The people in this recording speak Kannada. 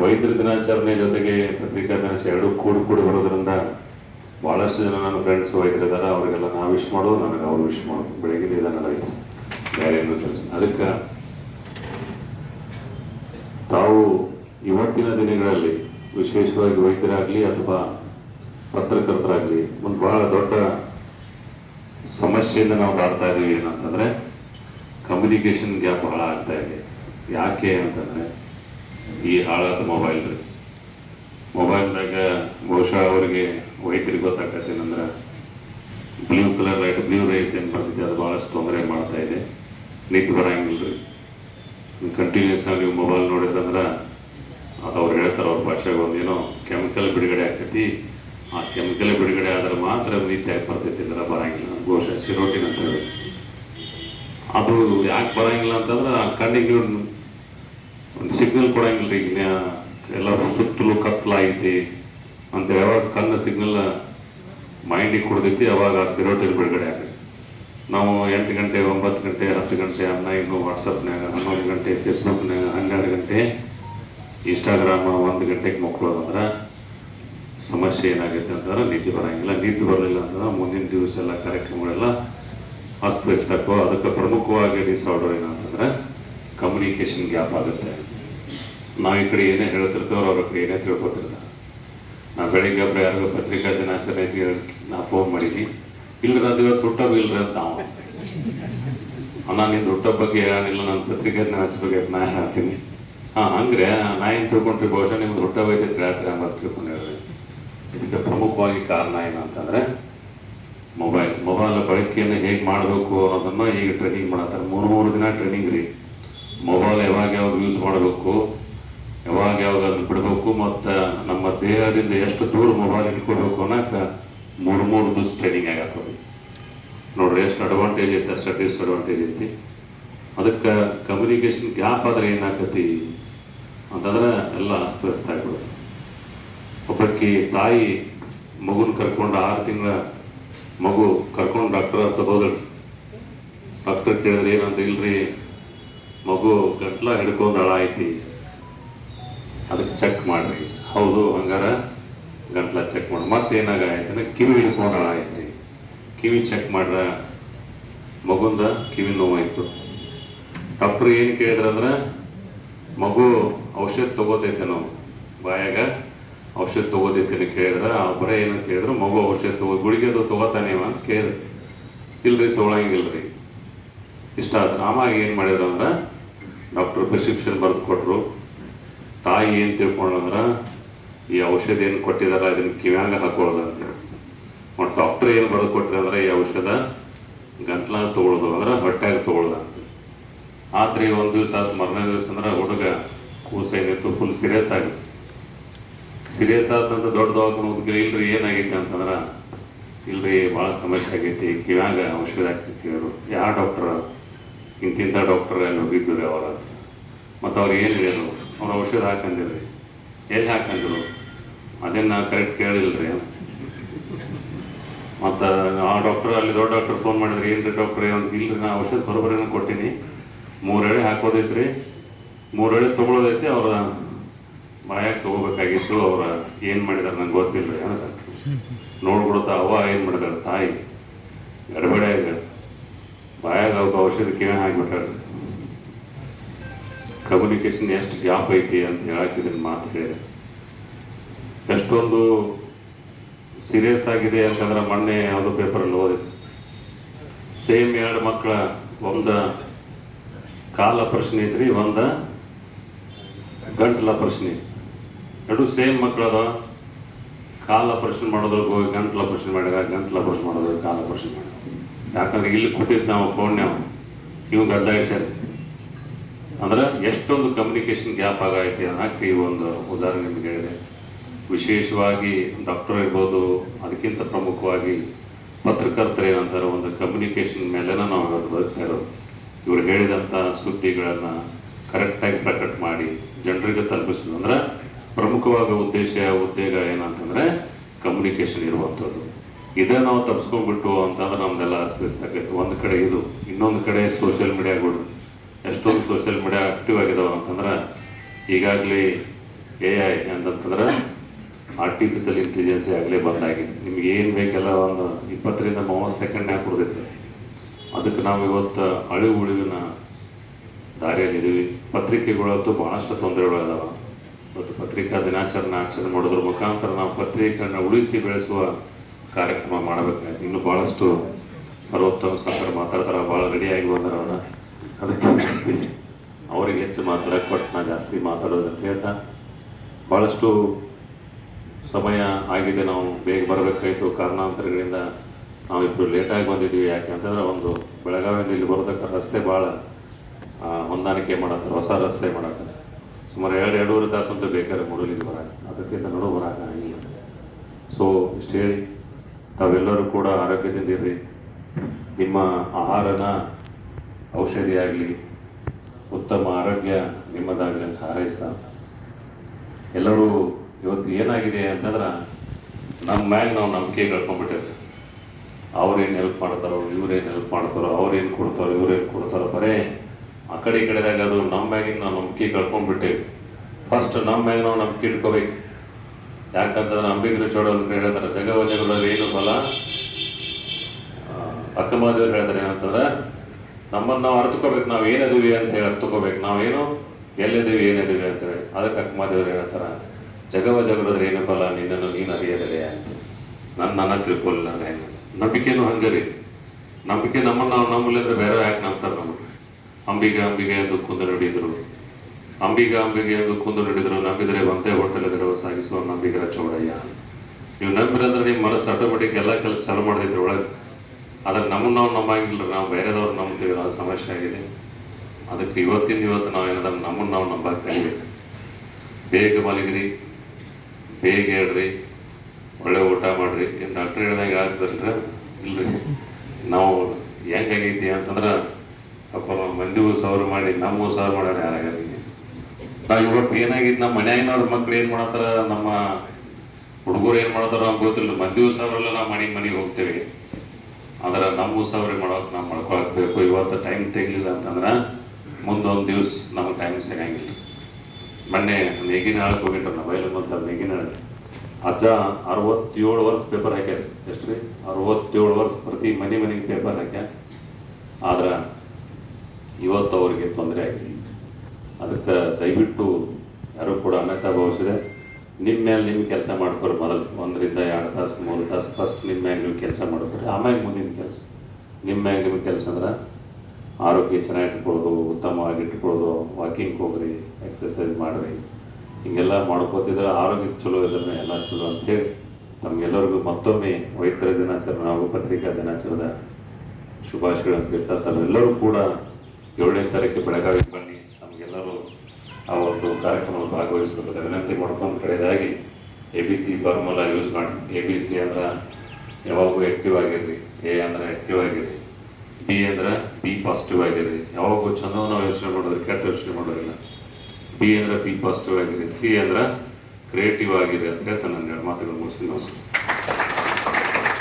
ವೈದ್ಯರ ದಿನಾಚರಣೆ ಜೊತೆಗೆ ಪತ್ರಿಕಾ ದಿನಾಚರಣೆ ಎರಡು ಕೂಡಿ ಕೂಡಿ ಬರೋದ್ರಿಂದ ಭಾಳಷ್ಟು ಜನ ನನ್ನ ಫ್ರೆಂಡ್ಸ್ ವೈದ್ಯರಿದ್ದಾರೆ. ಅವರಿಗೆಲ್ಲ ನಾವು ವಿಶ್ ಮಾಡು ನನಗೆ ಅವ್ರು ವಿಶ್ ಮಾಡು ಬೆಳಗ್ಗೆ ನನಗೆ ಬೇರೆ ಏನು ಕೆಲಸ ಅದಕ್ಕೆ ತಾವು ಇವತ್ತಿನ ದಿನಗಳಲ್ಲಿ ವಿಶೇಷವಾಗಿ ವೈದ್ಯರಾಗಲಿ ಅಥವಾ ಪತ್ರಕರ್ತರಾಗಲಿ ಒಂದು ಬಹಳ ದೊಡ್ಡ ಸಮಸ್ಯೆಯಿಂದ ನಾವು ಬರ್ತಾ ಇದೀವಿ ಏನಂತಂದ್ರೆ ಕಮ್ಯುನಿಕೇಶನ್ ಗ್ಯಾಪ್ ಬಹಳ ಆಗ್ತಾ ಇದೆ. ಯಾಕೆ ಅಂತಂದ್ರೆ ಈ ಹಾಳಾದ ಮೊಬೈಲ್ ರೀ ಮೊಬೈಲ್ದಾಗ ಬಹುಶಃ ಅವರಿಗೆ ವೈದ್ಯರಿಗೆ ಗೊತ್ತಾಗತ್ತೆ ಏನಂದ್ರೆ blue colour light blue rays ಏನು ಬರ್ತೈತೆ ಅದು ಭಾಳಷ್ಟು ತೊಂದರೆ ಮಾಡ್ತಾ ಇದೆ. ನಿದ್ದು ಬರಂಗಿಲ್ಲ ರೀ. ಕಂಟಿನ್ಯೂಸ್ ಆಗಿ ನೀವು ಮೊಬೈಲ್ ನೋಡಿದ್ರಂದ್ರೆ ಅದು ಅವ್ರು ಹೇಳ್ತಾರೆ ಅವ್ರ ಭಾಷೆಗೆ ಒಂದೇನೋ ಕೆಮಿಕಲ್ ಬಿಡುಗಡೆ ಆಗ್ತೈತಿ. ಆ ಕೆಮಿಕಲ್ ಬಿಡುಗಡೆ ಆದ್ರೆ ಮಾತ್ರ ನೀತಿಯಾಗಿ ಬರ್ತೈತಿ ಅಂದ್ರೆ ಬರಂಗಿಲ್ಲ. ಬಹುಶಃ ಸಿರೋಟಿನ್ ಅಂತ ಹೇಳಿ ಅದು ಯಾಕೆ ಬರಂಗಿಲ್ಲ ಅಂತಂದ್ರೆ ಆ ಕಣ್ಣಿಗೆ ಸಿಗ್ನಲ್ ಕೊಡಂಗಿಲ್ಲ ರೀ ಎಲ್ಲರೂ ಎಲ್ಲ ಸುತ್ತಲೂ ಕತ್ಲಾಗೈತಿ ಅಂತ ಯಾವಾಗ ಕಣ್ಣ ಸಿಗ್ನಲ್ ಮೈಂಡಿಗೆ ಕೊಡ್ತೈತಿ ಅವಾಗ ಆ ಸಿರೋಟಲ್ಲಿ ಬಿಡುಗಡೆ ಆಗೈತಿ ನಾವು ಎಂಟು ಗಂಟೆ, ಒಂಬತ್ತು ಗಂಟೆ, ಹತ್ತು ಗಂಟೆ ಅನ್ನ ಇನ್ನು ವಾಟ್ಸಪ್ನಾಗ ಹನ್ನೊಂದು ಗಂಟೆ ಫೇಸ್ಬುಕ್ನಾಗ ಹನ್ನೆರಡು ಗಂಟೆ ಇನ್ಸ್ಟಾಗ್ರಾಮ ಒಂದು ಗಂಟೆಗೆ ಮಕ್ಕಳೋದಂದ್ರೆ ಸಮಸ್ಯೆ ಏನಾಗೈತೆ ಅಂತಂದ್ರೆ ನಿದ್ದೆ ಬರೋಂಗಿಲ್ಲ. ನಿದ್ದೆ ಬರಲಿಲ್ಲ ಅಂತಂದ್ರೆ ಮುಂದಿನ ದಿವಸ ಎಲ್ಲ ಕಾರ್ಯಕ್ರಮಗಳೆಲ್ಲ ಅಸ್ತವ್ಯಸ್ತಕ್ಕೋ, ಅದಕ್ಕೆ ಪ್ರಮುಖವಾಗಿ ಡಿಸಾರ್ಡರ್ ಏನಂತಂದ್ರೆ ಕಮ್ಯುನಿಕೇಷನ್ ಗ್ಯಾಪ್ ಆಗುತ್ತೆ. ನಾವು ಈ ಕಡೆ ಏನೇ ಹೇಳ್ತಿರ್ತೇವ್ರು ಅವ್ರ ಕಡೆ ಏನೇ ತಿಳ್ಕೊತಿರ್ತಾರೆ ನಾ ಬೆಳಿಗ್ಗೆ ಒಬ್ರು ಯಾರಿಗೂ ಪತ್ರಿಕಾ ದಿನಾಚರಣೆ ಐತಿ ನಾ ಫೋನ್ ಮಾಡೀನಿ ಇಲ್ರಿ ಅದು ಇವತ್ತು ಹುಟ್ಟಬ್ಬ ಇಲ್ರಿ ಅಂತ. ನಾವು ನಾನು ನಿಂದು ಹುಟ್ಟಬ್ಬ ಬಗ್ಗೆ ಹೇಳಿಲ್ಲ ನಾನು ಪತ್ರಿಕಾ ದಿನಾಚರಣೆ ಬಗ್ಗೆ ನಾ ಹೇಳ್ತೀನಿ ಹಾಂ, ಹಂಗ್ರೆ, ನಾ ಏನು ತಿಳ್ಕೊಂಡ್ರಿ, ಬಹುಶಃ ನಿಮ್ಗೆ ಹುಟ್ಟಬ್ಬ ಐತೆ ಹೇಳ್ತೀರ ಅಂತ ತಿಳ್ಕೊಂಡು ಹೇಳ್ರಿ ಇದಕ್ಕೆ ಪ್ರಮುಖವಾಗಿ ಕಾರಣ ಏನಂತಂದ್ರೆ ಮೊಬೈಲ್ ಮೊಬೈಲ್ ಬಳಕೆಯನ್ನು ಹೇಗೆ ಮಾಡಬೇಕು ಅನ್ನೋದನ್ನ ಈಗ ಟ್ರೈನಿಂಗ್ ಮಾಡತ್ತಾರೆ. ಮೂರು ಮೂರು ದಿನ ಟ್ರೈನಿಂಗ್ ರೀ. ಮೊಬೈಲ್ ಯಾವಾಗ ಯಾವಾಗ ಯೂಸ್ ಮಾಡಬೇಕು ಯಾವಾಗ ಯಾವಾಗ ಅದನ್ನ ಬಿಡಬೇಕು ಮತ್ತು ನಮ್ಮ ದೇಹದಿಂದ ಎಷ್ಟು ದೂರ ಮೊಬೈಲ್ ಇಟ್ಕೊಳ್ಬೇಕು ಅನ್ನೋಕೆ ಮೂರು ಮೂರು ದಿವಸ ಟ್ರೈನಿಂಗ್ ಆಗತ್ತದ ನೋಡ್ರಿ ಎಷ್ಟು ಅಡ್ವಾಂಟೇಜ್ ಐತೆ, ಅಷ್ಟು ಡಿಸ್ಅಡ್ವಾಂಟೇಜ್ ಐತಿ. ಅದಕ್ಕೆ ಕಮ್ಯುನಿಕೇಶನ್ ಗ್ಯಾಪ್ ಆದ್ರೆ ಏನಾಕತಿ ಅಂತಂದ್ರೆ ಎಲ್ಲ ಅಸ್ತವ್ಯಸ್ತ ಆಗ್ಬಿಡುತ್ತೆ. ಒಬ್ಬಕ್ಕೆ ತಾಯಿ ಮಗುನ ಕರ್ಕೊಂಡು ಆರು ತಿಂಗಳ ಮಗು ಕರ್ಕೊಂಡು ಡಾಕ್ಟರ್ ಹತ್ರ ಹೋದಳು. ಡಾಕ್ಟರ್ ಕೇಳಿದ್ರೆ ಏನಂತ, ಇಲ್ರಿ ಮಗು ಗಟ್ಲ ಹಿಡ್ಕೊಂಡು ಅಳ ಐತಿ ಅದಕ್ಕೆ ಚೆಕ್ ಮಾಡ್ರಿ. ಹೌದು, ಹಂಗಾರ ಗಂಟ್ಲ ಚೆಕ್ ಮಾಡಿ. ಮತ್ತೇನಾಗ ಆಯ್ತಂದ್ರೆ ಕಿವಿ ಹಿಡ್ಕೊಂಡು ಆಯ್ತು ಕಿವಿ ಚೆಕ್ ಮಾಡ್ರ ಮಗುಂದ ಕಿವಿ ನೋವಾಯ್ತು. ಡಾಕ್ಟರ್ ಏನು ಕೇಳಿದ್ರಂದ್ರೆ ಮಗು ಔಷಧ ತಗೋತೈತೇನೋ ಬಾಯಾಗ ಔಷಧ ತಗೋತೈತೆ ಕೇಳಿದ್ರೆ, ಆ ಬರೀ ಏನಂತ ಕೇಳಿದ್ರು, ಮಗು ಔಷಧ ತಗೋ, ಗುಳಿಗೆ ಅದು ತಗೋತಾನೇವ ಅಂತ ಕೇಳಿದ್ರು. ಇಲ್ರಿ ತೊಗೊಳಂಗಿಲ್ರಿ. ಇಷ್ಟ ಆದ್ರೆ ಆಮಾಗ ಏನು ಮಾಡಿದ್ರು ಅಂದ್ರೆ, ಡಾಕ್ಟರ್ ಪ್ರಿಸ್ಕ್ರಿಪ್ಷನ್ ಬರೆದು ಕೊಟ್ಟರು ತಾಯಿ ಏನು ತಿಳ್ಕೊಂಡಂದ್ರೆ ಈ ಔಷಧ ಏನು ಕೊಟ್ಟಿದಾರ ಅದನ್ನ ಕಿವ್ಯಾಂಗ ಹಾಕೊಳ್ಳೋದು ಅಂತೇಳಿ ಡಾಕ್ಟರ್ ಏನು ಬರೆದು ಕೊಟ್ಟಿದ್ರೆ ಈ ಔಷಧ ಗಂಟ್ಲ ತಗೊಳ್ಳೋದು ಅಂದ್ರೆ ಹೊಟ್ಟೆಗೆ ತಗೊಳ್ಳೋದು ಅಂತ ಆತ್ರಿ ಒಂದು ದಿವಸ ಆದ ಮರನೇ ದಿವಸ ಅಂದ್ರೆ, ಹುಡುಗ ಕೂಸ ಏನಿತ್ತು ಫುಲ್ ಸೀರಿಯಸ್ ಆಗಿತ್ತು ಸೀರಿಯಸ್ ಆದಂತ ದೊಡ್ಡ ದವಾಖಾನೆ ಹೋಗಿದ್ರೆ ಇಲ್ರಿ, ಏನಾಗೈತೆ ಅಂತಂದ್ರ, ಇಲ್ರಿ ಭಾಳ ಸಮಸ್ಯೆ ಆಗೈತಿ, ಕಿವ್ಯಾಗ ಔಷಧ ಕೇಳಿದ್ರು ಯಾವ ಡಾಕ್ಟರ್ ಇಂತಿಂಥ ಡಾಕ್ಟರ್ ಅಲ್ಲಿ ಹೋಗಿದ್ದು ರೀ ಅವರ ಮತ್ತು ಅವ್ರು ಏನು ಹೇಳಿದ್ರು ಅವ್ರು ಔಷಧ ಹಾಕಂದಿರ್ರಿ. ಎಲ್ಲಿ ಹಾಕಂದ್ರು? ಅದನ್ನ ಕರೆಕ್ಟ್ ಕೇಳಿಲ್ರಿ. ಮತ್ತು ಆ ಡಾಕ್ಟರ್ ಅಲ್ಲಿ ದೊಡ್ಡ ಡಾಕ್ಟರ್ ಫೋನ್ ಮಾಡಿದ್ರಿ, ಏನ್ರಿ ಡಾಕ್ಟರ್ ಒಂದು ಇಲ್ರಿ, ನಾ ಔಷಧ ಬರೋಬ್ಬರೇನು ಕೊಟ್ಟಿನಿ. ಮೂರೇಳೆ ಹಾಕೋದೈತ್ರಿ. ಮೂರೇಳೆ ತಗೊಳ್ಳೋದೈತಿ ಅವ್ರ ಬಾಯಾಗ ತಗೋಬೇಕಾಗಿತ್ತು, ಅವ್ರ ಏನು ಮಾಡಿದಾರೆ ನಂಗೆ ಗೊತ್ತಿಲ್ಲ ಅಂತ. ನೋಡ್ಬಿಡುತ್ತಾ ಅವ್ವ ಏನು ಮಾಡಿದಾರೆ ತಾಯಿ. ಗಡಬಡಿಯಾಗ. ಬಾಯಾಗ ಅವ್ಕ ಔಷಧಿ ಕಿವಿ ಹಾಕ್ಬಿಟ್ಟಾರೆ ಕಮ್ಯುನಿಕೇಶನ್ ಎಷ್ಟು ಗ್ಯಾಪ್ ಐತಿ ಅಂತ ಹೇಳಕ್ ಇದನ್ನ ಮಾತು ಹೇಳಿದೆ ಎಷ್ಟೊಂದು ಸೀರಿಯಸ್ ಆಗಿದೆ ಅಂತಂದ್ರೆ ಮೊನ್ನೆ ಯಾವುದೋ ಪೇಪರಲ್ಲಿ ಓದಿದೆ ಸೇಮ್ ಎರಡು ಮಕ್ಕಳ, ಒಂದು ಕಾಲ ಪ್ರಶ್ನೆ ಐತ್ರಿ, ಒಂದ ಗಂಟಲ ಪ್ರಶ್ನೆ. ಎರಡು ಸೇಮ್ ಮಕ್ಕಳದ ಕಾಲ ಪ್ರಶ್ನೆ ಮಾಡೋದ್ರಿಗೆ ಹೋಗಿ ಗಂಟ್ಲ ಮಾಡಿದಾಗ ಗಂಟ್ಲ ಪ್ರಶ್ನೆ ಮಾಡೋದ್ರಿಗೆ ಕಾಲ ಪ್ರಶ್ನೆ ಮಾಡಿದ. ಯಾಕಂದ್ರೆ ಇಲ್ಲಿ ಕೂತಿದ್ದು ನಾವು ಫೋನ್ ಫೋನ್ಯಾವ ಇವು ಗದ್ದಾಯಿಸ್ಯಾರ ಅಂದ್ರೆ ಎಷ್ಟೊಂದು ಕಮ್ಯುನಿಕೇಶನ್ ಗ್ಯಾಪ್ ಆಗೈತಿ ಅನ್ನಕ್ಕೆ ಈ ಒಂದು ಉದಾಹರಣೆ ನಿಮ್ಗೆ ಹೇಳಿದೆ. ವಿಶೇಷವಾಗಿ ಡಾಕ್ಟರ್ ಇರ್ಬೋದು, ಅದಕ್ಕಿಂತ ಪ್ರಮುಖವಾಗಿ ಪತ್ರಕರ್ತರು ಏನಂತಾರೆ ಒಂದು ಕಮ್ಯುನಿಕೇಶನ್ ಮೇಲೆನ ನಾವು ಇವತ್ತು ಬದುಕ್ತಾ ಇರೋದು. ಇವರು ಹೇಳಿದಂಥ ಸುದ್ದಿಗಳನ್ನು ಕರೆಕ್ಟಾಗಿ ಪ್ರಕಟ ಮಾಡಿ ಜನರಿಗೆ ತಲುಪಿಸೋದು. ಅಂದ್ರೆ ಪ್ರಮುಖವಾದ ಉದ್ದೇಶ, ಉದ್ಯೋಗ ಏನಂತಂದ್ರೆ ಕಮ್ಯುನಿಕೇಶನ್ ಇರುವಂಥದ್ದು. ಇದೇ ನಾವು ತಪ್ಸ್ಕೊಂಡ್ಬಿಟ್ಟು ಅಂತಂದ್ರೆ ನಮ್ದೆಲ್ಲ ಅಸ್ತವ್ಯಸ್ತಾಗೈತೆ ಒಂದು ಕಡೆ ಇದು, ಇನ್ನೊಂದು ಕಡೆ ಸೋಷಿಯಲ್ ಮೀಡಿಯಾಗಳು ಎಷ್ಟೊಂದು ಸೋಷಿಯಲ್ ಮೀಡಿಯಾ ಆಕ್ಟಿವ್ ಆಗಿದಾವೆ ಅಂತಂದ್ರೆ, ಈಗಾಗಲೇ ಎ ಐ ಅಂತಂತಂದ್ರೆ ಆರ್ಟಿಫಿಷಿಯಲ್ ಇಂಟೆಲಿಜೆನ್ಸಿ ಆಗಲೇ ಬಂದಾಗಿದೆ ನಿಮ್ಗೆ ಏನು ಬೇಕೆಲ್ಲ ಒಂದು ಇಪ್ಪತ್ತರಿಂದ ಮೂವತ್ತು ಸೆಕೆಂಡ್ನಾಗ ಕೊಡ್ತೈತೆ ಅದಕ್ಕೆ ನಾವು ಇವತ್ತು ಅಳಿವು ಉಳಿವಿನ ದಾರಿಯಲ್ಲಿದ್ದೀವಿ ಪತ್ರಿಕೆಗಳಂತೂ ಭಾಳಷ್ಟು ತೊಂದರೆಗಳು ಅದಾವ ಇವತ್ತು ಪತ್ರಿಕಾ ದಿನಾಚರಣೆ ಆಚರಣೆ ಮಾಡೋದ್ರ ಮುಖಾಂತರ ನಾವು ಪತ್ರಿಕೆಗಳನ್ನ ಉಳಿಸಿ ಬೆಳೆಸುವ ಕಾರ್ಯಕ್ರಮ ಮಾಡಬೇಕಾಗಿದೆ ಇನ್ನು ಭಾಳಷ್ಟು ಸರ್ವೋತ್ತಮ ಸಾಕರ್ ಮಾತಾಡ್ತಾರೆ ಭಾಳ ರೆಡಿಯಾಗಿ ಬಂದರೆ ಅವನ್ನ ಅದಕ್ಕೆ ಅವ್ರಿಗೆ ಹೆಚ್ಚು ಮಾತ್ರ ಕೊಟ್ಟು ನಾನು ಜಾಸ್ತಿ ಮಾತಾಡೋದು ಅಂತ. ಹೇಳ್ತಾ ಭಾಳಷ್ಟು ಸಮಯ ಆಗಿದೆ ನಾವು ಬೇಗ ಬರಬೇಕಾಯಿತು. ಕಾರಣಾಂತರಗಳಿಂದ ನಾವಿಬ್ಬರು ಲೇಟಾಗಿ ಬಂದಿದ್ದೀವಿ. ಯಾಕೆ ಅಂತಂದ್ರೆ ಒಂದು ಬೆಳಗಾವಿಯಲ್ಲಿ ಇಲ್ಲಿ ಬರೋದಕ್ಕೆ ರಸ್ತೆ ಭಾಳ ಹೊಂದಾಣಿಕೆ ಮಾಡತ್ತಾರೆ ಹೊಸ ರಸ್ತೆ ಮಾಡತ್ತಾರೆ ಸುಮಾರು ಎರಡು, ಎರಡೂವರೆ ತಾಸು ಅಂತ ಬೇಕಾದ್ರೆ ಮುಡಲಿಗೆ ಬರಕ್ಕೆ ಅದಕ್ಕಿಂತ ನಡು ಇಲ್ಲ ಸೊ ಇಷ್ಟು ಹೇಳಿ, ತಾವೆಲ್ಲರೂ ಕೂಡ ಆರೋಗ್ಯದಿಂದ ಇರ್ರಿ. ನಿಮ್ಮ ಆಹಾರನ ಔಷಧಿ ಆಗಲಿ ಉತ್ತಮ ಆರೋಗ್ಯ ನಿಮ್ಮದಾಗಲಿ ಅಂತ ಹಾರೈಸ್ತಾ ಎಲ್ಲರೂ ಇವತ್ತು ಏನಾಗಿದೆ ಅಂತಂದ್ರೆ ನಮ್ಮ ಮ್ಯಾಗ ನಾವು ನಂಬಿಕೆ ಕಳ್ಕೊಂಡ್ಬಿಟ್ಟಿರ್ತೀವಿ ಅವ್ರೇನು ಹೆಲ್ಪ್ ಮಾಡ್ತಾರೋ, ಇವ್ರೇನು ಹೆಲ್ಪ್ ಮಾಡ್ತಾರೋ, ಅವ್ರೇನು ಕೊಡ್ತಾರೋ, ಇವ್ರೇನು ಕೊಡ್ತಾರೋ, ಬರೇ ಆ ಕಡೆ ಈ ಕಡೆದಾಗ ಅದು ನಮ್ಮ ಮ್ಯಾಗಿನ ನಾವು ನಂಬಿಕೆ ಕಳ್ಕೊಂಡ್ಬಿಟ್ಟೇವಿ ಫಸ್ಟ್ ನಮ್ಮ ಮ್ಯಾಗ ನಾವು ನಂಬಿಕೆ ಇಟ್ಕೋಬೇಕು. ಯಾಕಂತಂದ್ರೆ ಅಂಬಿಗರ ಜಗವ ಜಗದಲ್ಲಿ ಏನು ಬಲ? ಅಕ್ಕಮಾದೇವ್ರು ಹೇಳ್ತಾರೆ ಏನಂತಂದ್ರೆ ನಮ್ಮನ್ನು ನಾವು ಅರ್ಥಕೋಬೇಕು ನಾವು ಏನದೀವಿ ಅಂತ ಹೇಳಿ ಅರ್ಥಕೋಬೇಕು ನಾವೇನು ಎಲ್ಲಿದ್ದೀವಿ, ಏನಿದ್ದೀವಿ ಅಂತ ಹೇಳಿ. ಅದಕ್ಕೆ ಅಕ್ಕಮಾದೇವ್ರು ಹೇಳ್ತಾರ, ಜಗವ ಜಗದ್ರೆ ಏನು ಫಲ, ನಿನ್ನನ್ನು ನೀನು ಅರಿಯದಲ್ಲೇ ಅಂತ. ನನ್ನ ನನ್ನ ತಿಳ್ಕೊಳ್ಳಿಲ್ಲ ಅಂದ್ರೆ ನಂಬಿಕೆನೂ ಹಂಗೆ ರೀ. ನಂಬಿಕೆ ನಮ್ಮನ್ನು ನಾವು ನಂಬಲಿದ್ರೆ ಬೇರೆ ಯಾಕೆ ನಂಬ್ತಾರೆ ನಮಗೆ? ಅಂಬಿಗೆ ಅಂಬಿಗೆ ಎಂದು ಕುಂದು ನುಡಿದ್ರು ಅಂಬಿಗೆ ಅಂಬಿಗೆ ಎಂದು ಕುಂದು ನುಡಿದ್ರು ನಂಬಿದರೆ ಒಂದೇ ಹೋಟೆಲ್ ಸಾಗಿಸುವ ನಂಬಿಗರ ಚೌಡಯ್ಯ. ನೀವು ನಂಬಿರಂದ್ರೆ ನಿಮ್ಮ ಮನಸ್ಸು ಆಟೋಮೆಟಿಕ್ ಎಲ್ಲ ಕೆಲಸ ಚಾಲು ಮಾಡಿದ್ರೆ ಒಳಗೆ. ಆದ್ರೆ ನಮ್ಮನ್ನು ನಾವು ನಂಬಂಗಿಲ್ಲ ನಾವು ಬೇರೆದವ್ರು ನಂಬ್ತೀವಿ, ಅದು ಸಮಸ್ಯೆ ಆಗಿದೆ. ಅದಕ್ಕೆ ಇವತ್ತಿನ ಇವತ್ತು ನಾವು ಏನಾದ್ರೆ ನಮ್ಮನ್ನು ನಾವು ನಂಬಕ್ಕೆ ಬೇಗ ಮಲಗಿರಿ, ಬೇಗ ಹೇಳ್ರಿ, ಒಳ್ಳೆ ಊಟ ಮಾಡ್ರಿ. ಏನು ಡಾಕ್ಟರ್ ಹೇಳ್ದಂಗೆ ಆಗ್ತಲ್ರ ಇಲ್ರಿ. ನಾವು ಹೆಂಗಾಗೈತಿ ಅಂತಂದ್ರೆ ಸ್ವಲ್ಪ ಮಂದಿಗೂ ಸೌರು ಮಾಡಿ, ನಮಗೂ ಸೌರು ಮಾಡ್ಯಾರ ಯಾರಾಗ ನಾವು ಇವತ್ತು ಏನಾಗಿತ್ತು ನಮ್ಮ ಮನ್ಯಾಗಿನವ್ರ ಮಕ್ಳು ಏನು ಮಾಡತ್ತಾರ, ನಮ್ಮ ಹುಡುಗರು ಏನು ಮಾಡ್ತಾರ ನಮ್ಗೆ ಗೊತ್ತಿಲ್ಲ ಮಂದಿಗೂ ಸಾವಿರೆಲ್ಲ ನಾವು ಮನೆ ಮನೆಗೆ ಹೋಗ್ತೇವೆ. ಆದ್ರೆ ನಮಗೂ ಸಾವಿರ ಮಾಡೋಕೆ ನಾವು ಮಳ್ಕೊಳಕ್ಬೇಕು ಇವತ್ತು ಟೈಮ್ ತೆಗಿಲಿಲ್ಲ ಅಂತಂದ್ರೆ ಮುಂದೊಂದು ದಿವ್ಸ ನಮಗೆ ಟೈಮ್ ಸಿಗಂಗಿಲ್ಲ ಮೊನ್ನೆ ನೇಗಿನ ಹಾಳಕ್ಕೆ ಹೋಗಿಟ್ರು ನಾವು ಬಯಲು ನೆಗಿನ ನೇಗಿನ ಅಜ್ಜ ಅರವತ್ತೇಳು ವರ್ಷ ಪೇಪರ್ ಹಾಕ್ಯಾರ. ಎಷ್ಟು ರೀ ಅರವತ್ತೇಳು ವರ್ಷ ಪ್ರತಿ ಮನೆ ಮನೆಗೆ ಪೇಪರ್ ಹಾಕ್ಯಾರ. ಆದ್ರೆ ಇವತ್ತು ಅವರಿಗೆ ತೊಂದರೆ ಆಗಿಲ್ಲ. ಅದಕ್ಕೆ ದಯವಿಟ್ಟು ಯಾರು ಕೂಡ ಅನ್ನಕ್ಕೆ ಭಾವಿಸಿದೆ ನಿಮ್ಮ ಮೇಲೆ ನಿಮ್ಮ ಕೆಲಸ ಮಾಡ್ಕೊರಿ ಮೊದಲು. ಒಂದರಿಂದ ಎರಡು ತಾಸು, ಮೂರು ತಾಸು ಫಸ್ಟ್ ನಿಮ್ಮ ಮ್ಯಾಗ ನೀವು ಕೆಲಸ ಮಾಡ್ಕೊರಿ. ಆಮೇಲೆ ಮುಂದಿನ ಕೆಲಸ. ನಿಮ್ಮ ಮ್ಯಾಗ ನಿಮ್ಮ ಕೆಲಸ ಅಂದ್ರೆ ಆರೋಗ್ಯ ಚೆನ್ನಾಗಿ ಇಟ್ಕೊಳ್ಳೋದು ಉತ್ತಮವಾಗಿ ಇಟ್ಕೊಳ್ಳೋದು ವಾಕಿಂಗ್ ಹೋಗ್ರಿ ಎಕ್ಸಸೈಸ್ ಮಾಡಿರಿ. ಹಿಂಗೆಲ್ಲ ಮಾಡ್ಕೋತಿದ್ರೆ ಆರೋಗ್ಯ ಚಲೋ ಇದ್ರೆ ಎಲ್ಲ ಚಲೋ ಅಂತೇಳಿ ತಮಗೆಲ್ಲರಿಗೂ ಮತ್ತೊಮ್ಮೆ ವೈದ್ಯರ ದಿನಾಚರಣೆ ಹಾಗೂ ಪತ್ರಿಕಾ ದಿನಾಚರಣೆ ಶುಭಾಶಯಗಳನ್ನು ತಿಳಿಸ್ತಾ ತಾವೆಲ್ಲರೂ ಕೂಡ ಏಳನೇ ತಾರೀಕು ಬೆಳಗಾವಿ ಬನ್ನಿ. ನಮಗೆಲ್ಲರೂ ಆ ಒಂದು ಕಾರ್ಯಕ್ರಮದಲ್ಲಿ ಭಾಗವಹಿಸಬೇಕಂತ ವಿನಂತಿ ಮಾಡ್ಕೊಂಡು ಕಡೆಯದಾಗಿ A B C formula use ಮಾಡಿ. ಎ ಬಿ ಸಿ ಅಂದ್ರೆ ಯಾವಾಗೂ ಆ್ಯಕ್ಟಿವ್ ಆಗಿರ್ರಿ. ಎ ಅಂದ್ರೆ ಆ್ಯಕ್ಟಿವ್ ಆಗಿರ್ರಿ. ಬಿ ಅಂದ್ರೆ ಬಿ ಪಾಸಿಟಿವ್ ಆಗಿರ್ರಿ. ಯಾವಾಗೂ ಚಂದ ನಾವು ಯೋಚನೆ ಮಾಡೋದು ಕೆಟ್ಟ ಯೋಚನೆ ಮಾಡೋದಿಲ್ಲ. ಬಿ ಅಂದ್ರೆ ಬಿ ಪಾಸಿಟಿವ್ ಆಗಿರ್ರಿ. ಸಿ ಅಂದ್ರೆ ಕ್ರಿಯೇಟಿವ್ ಆಗಿರಿ ಅಂತ ಹೇಳ್ತಾನೆ ನನ್ನ ಎರಡು ಮಾತುಗಳು ಮುಗಿಸ್ತೀನಿ. ನಮಸ್ಕಾರ.